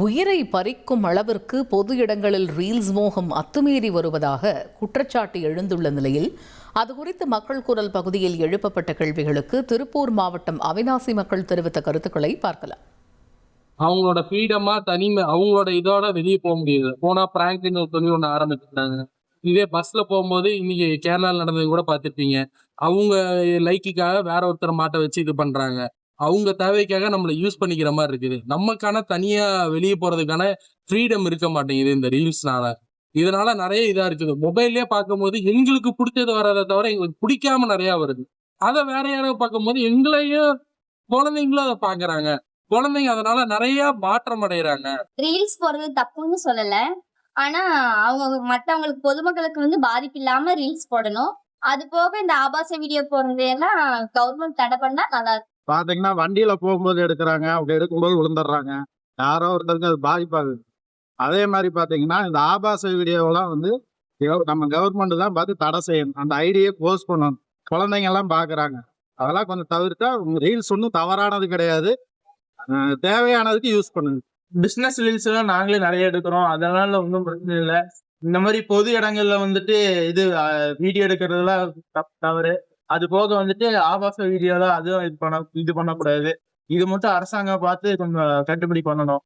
உயிரை பறிக்கும் அளவிற்கு பொது இடங்களில் ரீல்ஸ் மோகம் அத்துமீறி வருவதாக குற்றச்சாட்டு எழுந்துள்ள நிலையில் அது குறித்து மக்கள் குரல் பகுதியில் எழுப்பப்பட்ட கேள்விகளுக்கு திருப்பூர் மாவட்டம் அவினாசி மக்கள் தெரிவித்த கருத்துக்களை பார்க்கலாம். அவங்களோட ஃப்ரீடமா தனிமை அவங்களோட இதோட வெளியே போக முடியுது. போனா பிராங்க்னு ஒரு துணி ஒன்று ஆரம்பிச்சிருந்தாங்க. இதே பஸ்ல போகும்போது இன்னைக்கு கேரளாவில் நடந்தது கூட பார்த்துருப்பீங்க. அவங்க லைக்குக்காக வேற ஒருத்தரை மாட்ட வச்சு இது பண்றாங்க. அவங்க தேவைக்காக நம்மளை யூஸ் பண்ணிக்கிற மாதிரி இருக்குது. நமக்கான தனியாக வெளியே போகிறதுக்கான ஃப்ரீடம் இருக்க மாட்டேங்குது இந்த ரீல்ஸ்னால இதனால நிறைய இதாக இருக்குது. மொபைல்லே பார்க்கும்போது எங்களுக்கு பிடிச்சது வராத தவிர எங்களுக்கு பிடிக்காம நிறையா வருது. அதை வேற யாரோ பார்க்கும்போது எங்களையும் குழந்தைங்களும் அதை பார்க்குறாங்க. குழந்தைங்க அதனால நிறைய மாற்றம் அடைகிறாங்க ரீல்ஸ் போறது தப்புன்னு சொல்லல. ஆனா அவங்க மத்தவங்களுக்கு பொதுமக்களுக்கு வந்து பாதிப்பு இல்லாம ரீல்ஸ் போடணும். அது போக இந்த ஆபாச வீடியோ போடுறது எல்லாம் கவர்மெண்ட் தடை பண்ணா நல்லா இருக்கும். பாத்தீங்கன்னா வண்டியில போகும்போது எடுக்கிறாங்க. அப்படி எடுக்கும்போது விழுந்துடுறாங்க. யாரோ ஒருத்தருக்கு அது பாதிப்பாகுது. அதே மாதிரி பாத்தீங்கன்னா இந்த ஆபாச வீடியோவெல்லாம் வந்து நம்ம கவர்மெண்ட் தான் பார்த்து தடை செய்யணும். அந்த ஐடியை போஸ்ட் பண்ணணும். குழந்தைங்க எல்லாம் பாக்குறாங்க. அதெல்லாம் கொஞ்சம் தவிர்த்தா ரீல்ஸ் ஒன்றும் தவறானது கிடையாது. தேவையானதுக்கு யூஸ் பண்ணுங்க. பிஸ்னஸ் ரீல்ஸ் எல்லாம் நாங்களே நிறைய எடுக்கிறோம். அதனால ஒன்றும் பிரச்சனை இல்லை. இந்த மாதிரி பொது இடங்கள்ல வந்துட்டு இது வீடியோ எடுக்கிறதுலாம் தப்பு தவறு. அது போக வந்துட்டு ஆபாச வீடியோலாம் அதுவும் இது பண்ண இது பண்ணக்கூடாது. இது மட்டும் அரசாங்கம் பார்த்து கொஞ்சம் கட்டுப்படி பண்ணணும்.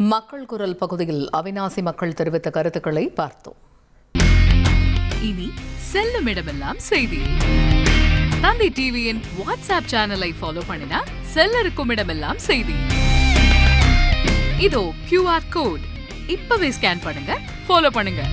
மக்கள் குரல் பகுதியில் அவினாசி மக்கள் தெரிவித்த கருத்துக்களை பார்த்தோம். இனி செல்லும் இடமெல்லாம் செய்தி. தந்தி டிவியின் வாட்ஸ்அப் சேனலை ஃபாலோ பண்ணினா செல்ல இருக்கும் இடமெல்லாம் செய்தி. இதோ கியூஆர் கோட் இப்பவே ஸ்கேன் பண்ணுங்க ஃபாலோ பண்ணுங்க.